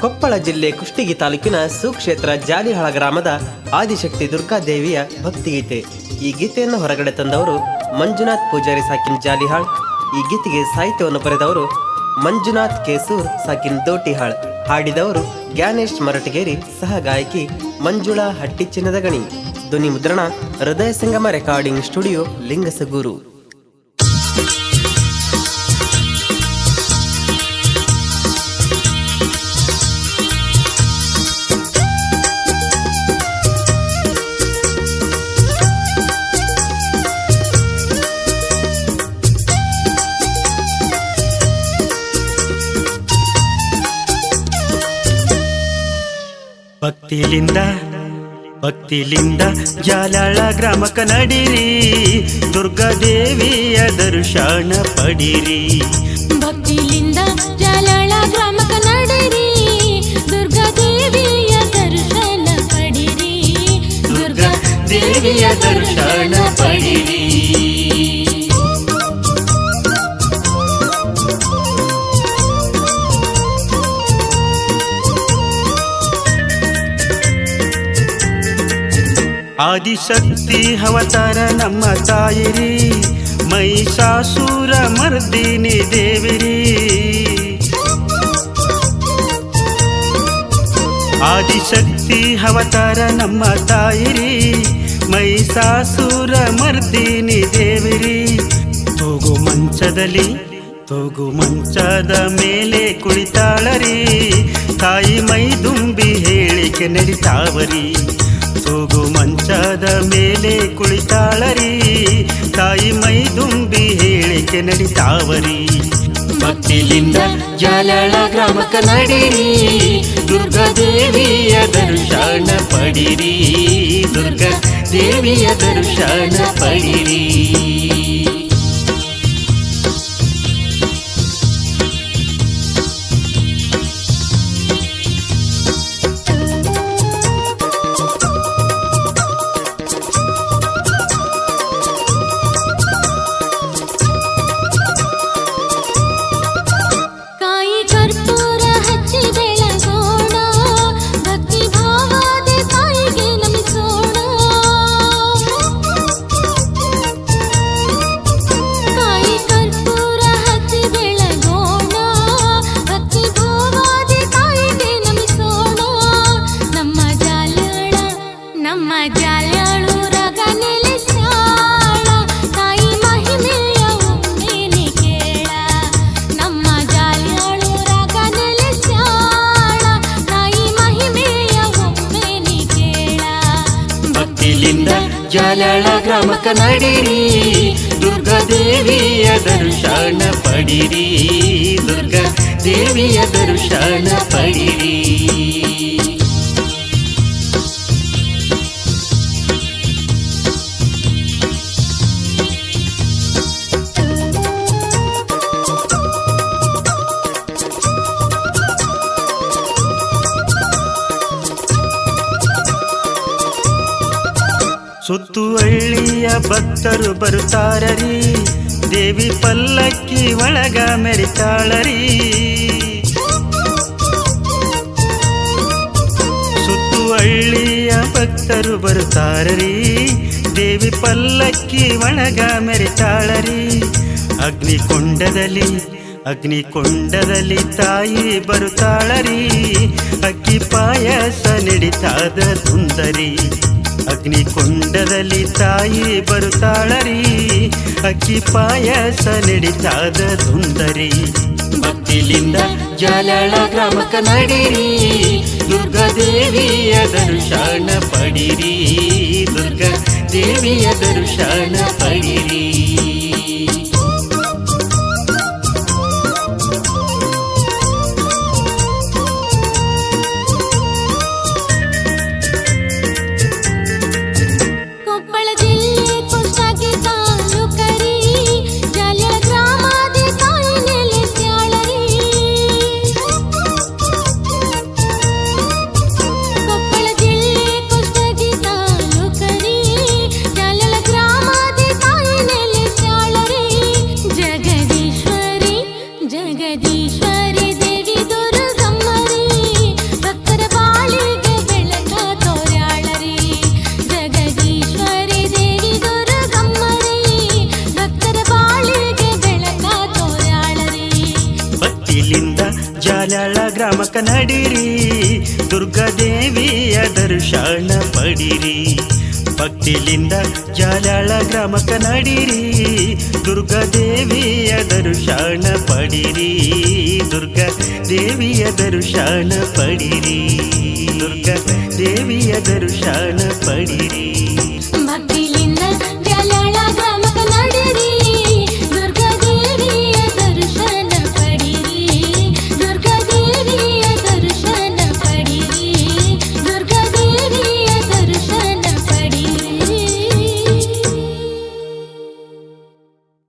ಕೊಪ್ಪಳ ಜಿಲ್ಲೆ ಕುಷ್ಟಗಿ ತಾಲೂಕಿನ ಸುಕ್ಷೇತ್ರ ಜಾಲಿಹಾಳ ಗ್ರಾಮದ ಆದಿಶಕ್ತಿ ದುರ್ಗಾದೇವಿಯ ಭಕ್ತಿಗೀತೆ ಈ ಗೀತೆಯನ್ನು ಹೊರಗಡೆ ತಂದವರು ಮಂಜುನಾಥ್ ಪೂಜಾರಿ ಸಾಕಿನ್ ಜಾಲಿಹಾಳ್. ಈ ಗೀತೆಗೆ ಸಾಹಿತ್ಯವನ್ನು ಬರೆದವರು ಮಂಜುನಾಥ್ ಕೇಸೂರ್ ಸಾಕಿನ್ ದೋಟಿಹಾಳ್. ಹಾಡಿದವರು ಜ್ಞಾನೇಶ್ ಮರಟಗೇರಿ, ಸಹ ಗಾಯಕಿ ಮಂಜುಳಾ ಹಟ್ಟಿ ಚಿನ್ನದ ಗಣಿ. ಧ್ವನಿ ಮುದ್ರಣ ಹೃದಯ ಸಂಗಮ ರೆಕಾರ್ಡಿಂಗ್ ಸ್ಟುಡಿಯೋ ಲಿಂಗಸಗೂರು. ಭಕ್ತಿಲಿಂದ ಭಕ್ತಿಲಿಂದ ಜಾಲಾಳ ಗ್ರಾಮಕ ನಡಿರಿ ದುರ್ಗಾದೇವಿಯ ದರ್ಶನ ಪಡಿರಿ. ಭಕ್ತಿಲಿಂದ ಜಾಲಾಳ ಗ್ರಾಮಕ ನಡಿರಿ ದುರ್ಗಾದೇವಿಯ ದರ್ಶನ ಪಡಿರಿ. ದುರ್ಗಾ ದೇವಿಯ ದರ್ಶನ ಪಡಿರಿ. ಆದಿಶಕ್ತಿ ಅವತಾರ ನಮ್ಮ ತಾಯಿರಿ. ಮೈಸಾಸುರ ಮರ್ದಿನಿ ದೇವಿರಿ. ಆದಿಶಕ್ತಿ ಅವತಾರ ನಮ್ಮ ತಾಯಿರಿ. ಮೈಸಾಸುರ ಮರ್ದಿನಿ ದೇವಿರಿ. ತೂಗು ಮಂಚದಲ್ಲಿ, ತೂಗು ಮಂಚದ ಮೇಲೆ ಕುಳಿತಾಳರಿ. ತಾಯಿ ಮೈ ದುಂಬಿ ಹೇಳಿಕೆ ನಡಿತಾವರಿ. ತೂಗು ಮಂಚದ ಮೇಲೆ ಕುಳಿತಾಳರಿ. ತಾಯಿ ಮೈ ದುಂಬಿ ಹೇಳಿಕೆ ನಡಿತಾವರಿ. ಭಕ್ತಿಲಿಂದ ಜಲಳ ಗ್ರಾಮಕ್ಕ ನಡಿರಿ. ದುರ್ಗಾದೇವಿಯ ದರ್ಶನ ಪಡಿರಿ. ದುರ್ಗಾ ದೇವಿಯ ದರ್ಶನ ಪಡಿರಿ. ಜಾಲಳ ಗ್ರಾಮಕ್ಕ ನಡಿರಿ ದುರ್ಗಾ ದೇವಿಯ ದರ್ಶನ ಪಡಿರಿ. ದುರ್ಗಾ ದೇವಿಯ ದರ್ಶನ ಪಡಿರಿ. ಸುತ್ತುವಳ್ಳಿಯ ಭಕ್ತರು ಬರುತ್ತಾರರಿ. ದೇವಿ ಪಲ್ಲಕ್ಕಿ ಒಳಗ ಮೆರಿತಾಳರಿ. ಸುತ್ತುವಳ್ಳಿಯ ಭಕ್ತರು ಬರುತ್ತಾರರಿ. ದೇವಿ ಪಲ್ಲಕ್ಕಿ ಒಳಗ ಮೆರಿತಾಳರಿ. ಅಗ್ನಿಕೊಂಡದಲ್ಲಿ ಅಗ್ನಿಕೊಂಡದಲ್ಲಿ ತಾಯಿ ಬರುತ್ತಾಳರಿ. ಅಕ್ಕಿ ಪಾಯಸ ನಡಿತಾದ ಸುಂದರಿ. ಅಗ್ನಿಕೊಂಡದಲ್ಲಿ ತಾಯಿ ಬರುತ್ತಾಳರಿ. ಅಕ್ಕಿ ಪಾಯಸ ನಡಿತಾದ ಸುಂದರಿ. ಭಕ್ತಿಲಿಂದ ಜಲಳ ಗ್ರಾಮಕ್ಕ ನಡಿರಿ. ದುರ್ಗಾದೇವಿಯ ದರ್ಶನ ಪಡಿರಿ. ದುರ್ಗಾ ದೇವಿಯ ದರ್ಶನ ಪಡಿರಿ. ಜಾಲಾಳ ಗ್ರಾಮಕ್ಕ ದುರ್ಗಾ ದುರ್ಗಾದೇವಿಯ ದರ್ಶನ ಪಡಿರಿ. ಭಕ್ತಿಲಿಂದ ಜಾಲಳ ಗ್ರಾಮಕ್ಕ ದುರ್ಗಾ ದುರ್ಗಾದೇವಿಯ ದರ್ಶನ ಪಡಿರಿ. ದುರ್ಗಾ ದೇವಿಯ ದರ್ಶನ ಪಡಿರಿ. ದುರ್ಗಾ ದೇವಿಯ ದರ್ಶನ ಪಡಿರಿ.